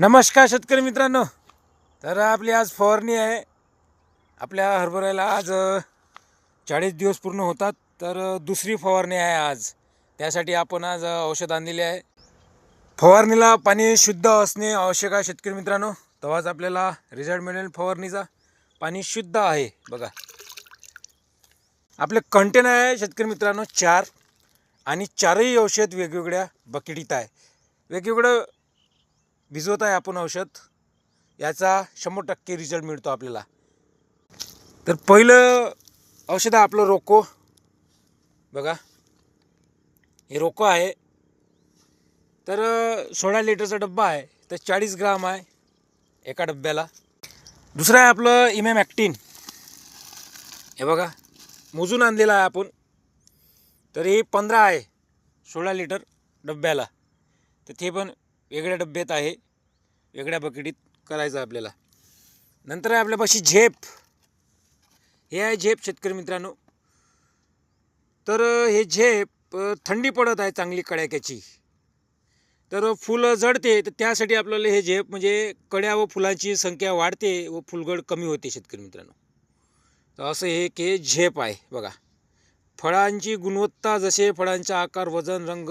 नमस्कार शेतकरी मित्रांनो. तर आपली आज फवारणी आहे. आपल्या हरभऱ्याला आज चाळीस दिवस पूर्ण होतात. तर दुसरी फवारणी आहे आज. त्यासाठी आपण आज औषध आणलेले आहे. फवारणीला पाणी शुद्ध असणे आवश्यक आहे शेतकरी मित्रांनो. तेव्हाच आपल्याला रिझल्ट मिळेल फवारणीचा. पाणी शुद्ध आहे. बघा. आपले कंटेनर आहे शेतकरी मित्रांनो चार. आणि चारही औषध वेगवेगळ्या बकेटीत आहे. वेगवेगळं भिजवत आहे आपण औषध. याचा शंभर टक्के रिझल्ट मिळतो आपल्याला. तर पहिलं औषध आहे आपलं रोको. बघा. हे रोको आहे. तर सोळा लिटरचा डब्बा आहे. तर चाळीस ग्राम आहे एका डब्याला. दुसरं आहे आपलं इमॅम ॲक्टिन हे बघा. मोजून आणलेलं आहे आपण. तर हे पंधरा आहे सोळा लिटर डब्याला. तर ते पण वेगळ्या डब्यात आहे. वेगळ्या बकेटीत करायचं आहे आपल्याला. नंतर आहे आपल्यापाशी झेप. हे आहे झेप शेतकरी मित्रांनो. तर हे झेप थंडी पडत आहे चांगली कड्याक्याची तर फुलं जडते तर त्यासाठी आपल्याला हे झेप म्हणजे कड्या व फुलांची संख्या वाढते व फुलगड कमी होते शेतकरी मित्रांनो. तर असं हे के झेप आहे बघा. फळांची गुणवत्ता जसे फळांचा आकार वजन रंग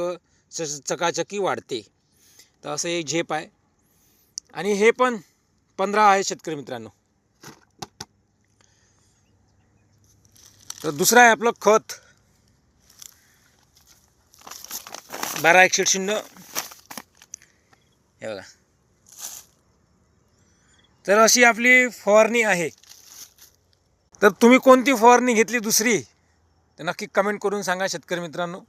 च- चकाचकी वाढते. तर असं एक झेप आहे. आणि हे पण पंधरा आहे शेतकरी मित्रांनो. तर दुसरं आहे आपलं खत. बारा एकशे शून्य हे बघा. तर अशी आपली फवारणी आहे. तर तुम्ही कोणती फवारणी घेतली दुसरी? तर नक्की कमेंट करून सांगा शेतकरी मित्रांनो.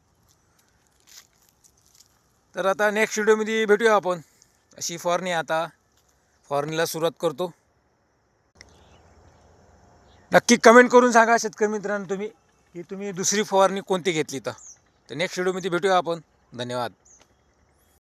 तर आता नेक्स्ट व्हिडिओमध्ये भेटूया आपण. अशी फवारणी आता फवारणीला सुरुवात करतो. नक्की कमेंट करून सांगा शेतकरी मित्रांनो तुम्ही की तुम्ही दुसरी फवारणी कोणती घेतली तर. तर नेक्स्ट व्हिडिओमध्ये भेटूया आपण. धन्यवाद.